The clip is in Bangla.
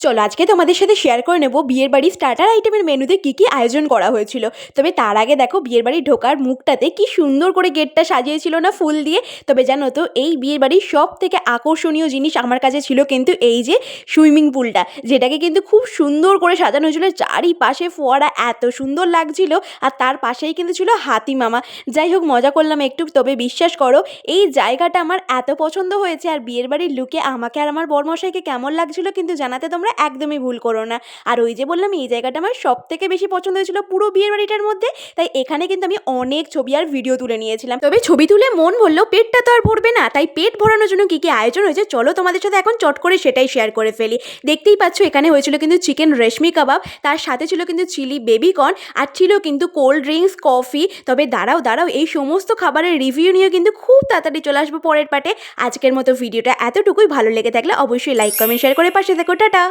চলো, আজকে তোমাদের সাথে শেয়ার করে নেব বিয়ের বাড়ির স্টার্টার আইটেমের মেনুতে কী কী আয়োজন করা হয়েছিল। তবে তার আগে দেখো, বিয়ের বাড়ি ঢোকার মুখটাতে কি সুন্দর করে গেটটা সাজিয়েছিল না ফুল দিয়ে? তবে জানো তো, এই বিয়ের বাড়ির সব থেকে আকর্ষণীয় জিনিস আমার কাছে ছিল কিন্তু এই যে সুইমিং পুলটা, যেটাকে কিন্তু খুব সুন্দর করে সাজানো হয়েছিল। চারিপাশে ফোয়ারা এত সুন্দর লাগছিল আর তার পাশেই কিন্তু ছিল হাতি মামা। যাই হোক, মজা করলাম একটু, তবে বিশ্বাস করো, এই জায়গাটা আমার এত পছন্দ হয়েছে আর বিয়ের বাড়ির লুকে আমাকে আর আমার বরমশাইকে কেমন লাগছিল কিন্তু জানাতে তোমরা একদমই ভুল করো না। আর ওই যে বললাম, এই জায়গাটা আমার সব থেকে বেশি পছন্দ হয়েছিল পুরো বিয়ের বাড়িটার মধ্যে। তাই এখানে কিন্তু আমি অনেক ছবি আর ভিডিও তুলে নিয়েছিলাম। তবে ছবি তুলে মন বলল পেটটা তো আর ভরবে না। তাই পেট ভরানোর জন্য কী কী আয়োজন হয়েছে, চলো তোমাদের সাথে এখন চট করে সেটাই শেয়ার করে ফেলি। দেখতেই পাচ্ছ, এখানে হয়েছিল কিন্তু চিকেন রেশমি কাবাব তার সাথে ছিল কিন্তু চিলি বেবিকর্ন আর ছিল কিন্তু কোল্ড ড্রিঙ্কস কফি তবে দাঁড়াও দাঁড়াও, এই সমস্ত খাবারের রিভিউ নিয়ে কিন্তু খুব তাড়াতাড়ি চলে আসব পরের পাটে আজকের মতো ভিডিওটা এতটুকুই। ভালো লেগে থাকলে অবশ্যই লাইক কমেন্ট শেয়ার করে পাশে থেকো। টাটা!